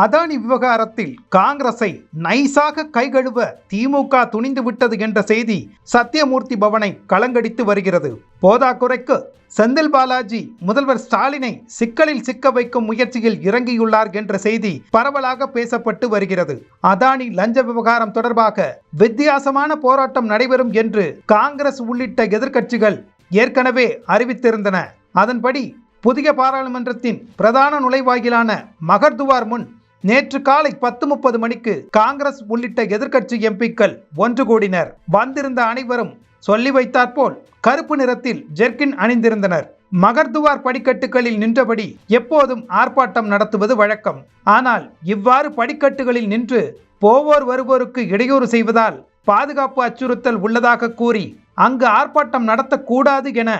அதானி விவகாரத்தில் காங்கிரஸை நைசாக கைகழுவ திமுக துணிந்து விட்டது என்ற செய்தி சத்தியமூர்த்தி பவனை கலங்கடித்து வருகிறது. போதாக்குறைக்கு செந்தில் பாலாஜி முதல்வர் ஸ்டாலினை சிக்கலில் சிக்க வைக்கும் முயற்சியில் இறங்கியுள்ளார் என்ற செய்தி பரவலாக பேசப்பட்டு வருகிறது. அதானி லஞ்ச விவகாரம் தொடர்பாக வித்தியாசமான போராட்டம் நடைபெறும் என்று காங்கிரஸ் உள்ளிட்ட எதிர்க்கட்சிகள் ஏற்கனவே அறிவித்திருந்தன. அதன்படி புதிய பாராளுமன்றத்தின் பிரதான நுழைவாயிலான மகர்துவார் முன் நேற்று காலை பத்து முப்பது மணிக்கு காங்கிரஸ் உள்ளிட்ட எதிர்க்கட்சி எம்பிக்கள் ஒன்று கூடினர். வந்திருந்த அனைவரும் சொல்லி வைத்தாற்போல் கருப்பு நிறத்தில் ஜெர்கின் அணிந்திருந்தனர். மகர்துவார் படிக்கட்டுகளில் நின்றபடி எப்போதும் ஆர்ப்பாட்டம் நடத்துவது வழக்கம். ஆனால் இவ்வாறு படிக்கட்டுகளில் நின்று போவோர் வருவோருக்கு இடையூறு செய்வதால் பாதுகாப்பு அச்சுறுத்தல் உள்ளதாக கூறி அங்கு ஆர்ப்பாட்டம் நடத்தக்கூடாது என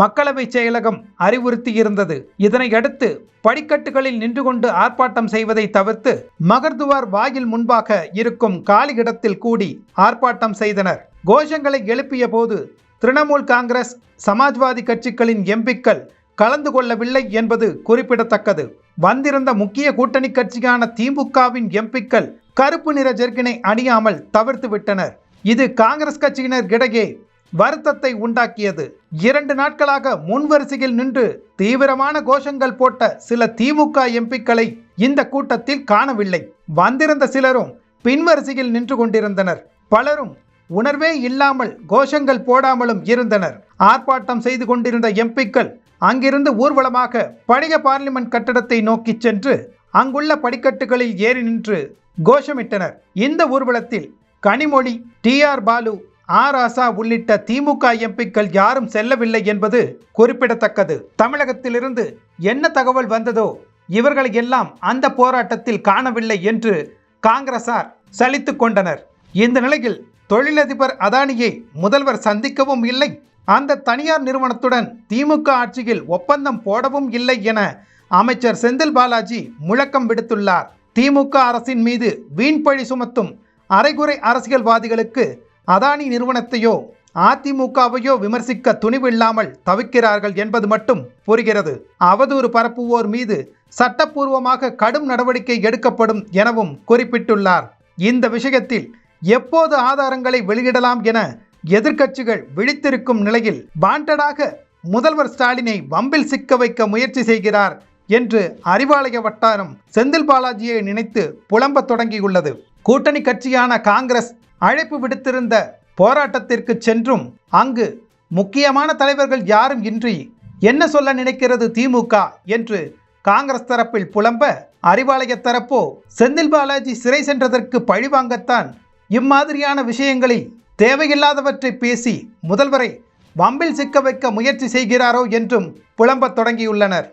மக்களவை செயலகம் அறிவுறுத்தியிருந்தது. இதனையடுத்து படிக்கட்டுகளில் நின்று கொண்டு ஆர்ப்பாட்டம் செய்வதை தவிர்த்து மகர்துவார் வாயில் முன்பாக இருக்கும் காலி இடத்தில் கூடி ஆர்ப்பாட்டம் செய்தனர். கோஷங்களை எழுப்பிய போது திரிணாமுல் காங்கிரஸ் சமாஜ்வாதி கட்சிகளின் எம்பிக்கள் கலந்து கொள்ளவில்லை என்பது குறிப்பிடத்தக்கது. வந்திருந்த முக்கிய கூட்டணி கட்சியான திமுகவின் எம்பிக்கள் கருப்பு நிற ஜெர்கினை அணியாமல் தவிர்த்து விட்டனர் இது காங்கிரஸ் கட்சியினர் இடையே வருத்தத்தை உண்டாக்கியது. இரண்டு நாட்களாக முன்வரிசையில் நின்று தீவிரமான கோஷங்கள் போட்ட சில திமுக எம்பிக்களை இந்த கூட்டத்தில் காணவில்லை. வந்திருந்த சிலரும் பின்வரிசையில் நின்று கொண்டிருந்தனர். பலரும் உணர்வே இல்லாமல் கோஷங்கள் போடாமலும் இருந்தனர். ஆர்ப்பாட்டம் செய்து கொண்டிருந்த எம்பிக்கள் அங்கிருந்து ஊர்வலமாக பழைய பார்லிமெண்ட் கட்டடத்தை நோக்கி சென்று அங்குள்ள படிக்கட்டுகளில் ஏறி நின்று கோஷமிட்டனர். இந்த ஊர்வலத்தில் கனிமொழி டி ஆர் பாலு ஆராசா உள்ளிட்ட திமுக எம்பிக்கள் யாரும் செல்லவில்லை என்பது குறிப்பிடத்தக்கது. தமிழகத்திலிருந்து என்ன தகவல் வந்ததோ இவர்களை எல்லாம் அந்த போராட்டத்தில் காணவில்லை என்று காங்கிரசார் சலித்து கொண்டனர். இந்த நிலையில் தொழிலதிபர் அதானியை முதல்வர் சந்திக்கவும் இல்லை. அந்த தனியார் நிறுவனத்துடன் திமுக ஆட்சியில் ஒப்பந்தம் போடவும் இல்லை என அமைச்சர் செந்தில் பாலாஜி முழக்கம் விடுத்துள்ளார். திமுக அரசின் மீது வீண்பழி சுமத்தும் அரைகுறை அரசியல்வாதிகளுக்கு அதானி நிறுவனத்தையோ அதிமுகவையோ விமர்சிக்க துணிவில்லாமல் தவிக்கிறார்கள் என்பது மட்டும் புரிகிறது. அவதூறு பரப்புவோர் மீது சட்டப்பூர்வமாக கடும் நடவடிக்கை எடுக்கப்படும் எனவும் குறிப்பிட்டுள்ளார். இந்த விஷயத்தில் எப்போது ஆதாரங்களை வெளியிடலாம் என எதிர்க்கட்சிகள் விழித்திருக்கும் நிலையில் வாண்டடாக முதல்வர் ஸ்டாலினை வம்பில் சிக்க வைக்க முயற்சி செய்கிறார் என்று அறிவாலய வட்டாரம் செந்தில் பாலாஜியை நினைத்து புலம்பத் தொடங்கியுள்ளது. கூட்டணி கட்சியான காங்கிரஸ் அழைப்பு விடுத்திருந்த போராட்டத்திற்கு சென்றும் அங்கு முக்கியமான தலைவர்கள் யாரும் இன்றி என்ன சொல்ல நினைக்கிறது திமுக என்று காங்கிரஸ் தரப்பில் புலம்ப அறிவாலய தரப்போ செந்தில் பாலாஜி சிறை சென்றதற்கு பழிவாங்கத்தான் இம்மாதிரியான விஷயங்களில் தேவையில்லாதவற்றை பேசி முதல்வரை வம்பில் சிக்க வைக்க முயற்சி செய்கிறாரோ என்றும் புலம்பத் தொடங்கியுள்ளனர்.